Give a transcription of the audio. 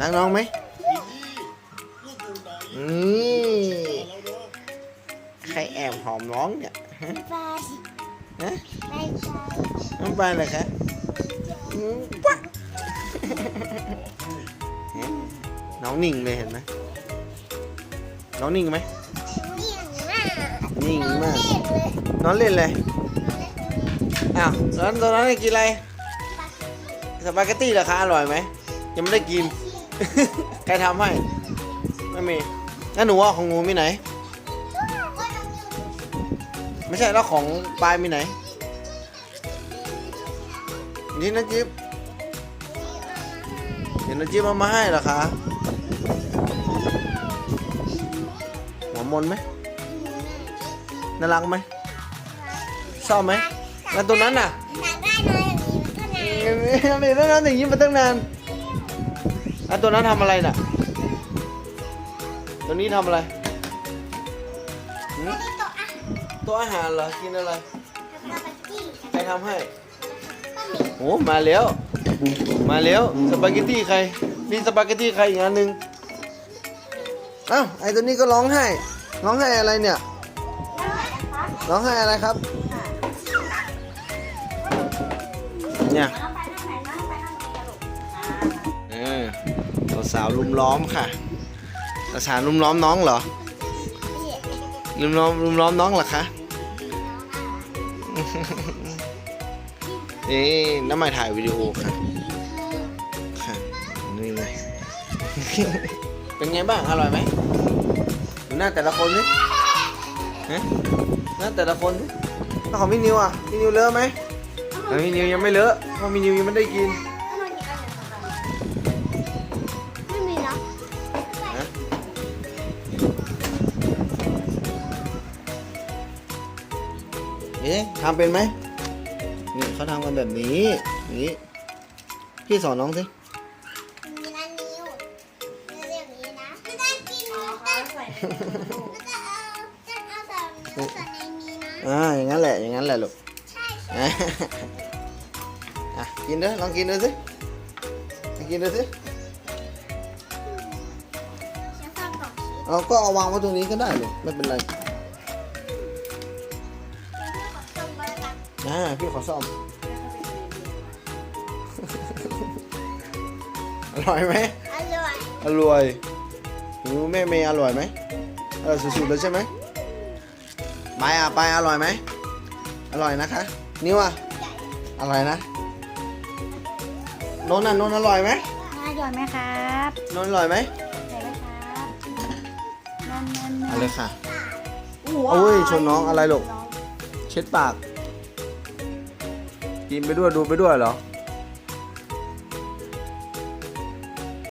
รักน้องไหมนี่ใครแอบหอมน้องเนี่ยฮะไปฮะไปไปน้องไปเลยคะอืมปะเห็นน้องนิ่งเลยเห็นไหมน้องนิ่งไหมนิ่งมากนิ่งมากน้องเล่นเลยน้องเล่นเลยอ้าวแล้วตอนนั้นกินอะไรสปาเกตตี้เหรอคะอร่อยไหม ยังไม่ได้กิน ใครทำให้ ไม่มีงั้นหนูว่าของหนูมีไหน ไม่ใช่แล้วของปลายมีไหน นี่นะจิ๊บเห็นนะจิ๊บเอามาให้เหรอคะหัวมนไหมน่ารักไหมชอบไหมแล้วตัวนั้นน่ะอยากได้เลยอย่างนี้มันก็นาน นี่นั่นนั่นอย่างนี้มาตั้งนาน แล้วตัวนั้นทำอะไรน่ะ ตัวนี้ทำอะไรหืมอันนี้โต๊ะอาหารตัวอาหารเหรอ กินอะไรสปาเกตตี้ใครทำให้ ก็มีโอ้มาแล้ว มาแล้วสปาเกตตี้ใครมีสปาเกตตี้ใครอีกอันหนึ่งเอ้าไอตัวนี้ก็ร้องไห้ร้องไห้อะไรเนี่ยแล้วอะไรนะคะร้องไห้อะไรครับ เนี่ย สาวๆลุมล้อมค่ะสาวๆลุมล้อมน้องเหรอลุมล้อมลุมล้อมน้องเหรอคะนี่น้ำมาถ่ายวิดีโอค่ะค่ะนี่ไงเป็นไงบ้างอร่อยไหมดูหน้าแต่ละคนดิฮะหน้าแต่ละคนดิแล้วของพี่นิวอะพี่นิวเลอะไหมแล้วพี่นิวยังไม่เลอะเพราะพี่นิวยังไม่ได้กิน เอ๊ะทำเป็นไหมนี่เขาทำกันแบบนี้นี่พี่สอนน้องสิมีร้านนิ้วเรียกอย่างนี้นะไม่ได้กินไม่ได้ไม่ได้เอาจะเอาแต่เนื้อสัตว์ในนี้นะอ่าอย่างนั้นแหละอย่างนั้นแหละลูกใช่ใช่อะอะกินด้วยลองกินดูสิลองกินดูสิฉันฟังก่อนสิเราก็เอาวางไว้ตรงนี้ก็ได้เลยไม่เป็นไร อ่าพี่ขอซ่อม อร่อยไหมอร่อยอร่อยหนูแม่เมย์อร่อยไหมอร่อยสุดๆเลยใช่ไหมไปอะไปอร่อยไหมอร่อยนะคะ นิ้วอะอร่อยนะโนนน่ะโนนอร่อยไหมอร่อยไหมครับโนนอร่อยไหมอร่อยไหมครับนั่นนั่นเอาเลยค่ะโอ้โหโอ้ยชนน้องอะไรลูกเช็ดปาก กินไปด้วยดูไปด้วยเหรออ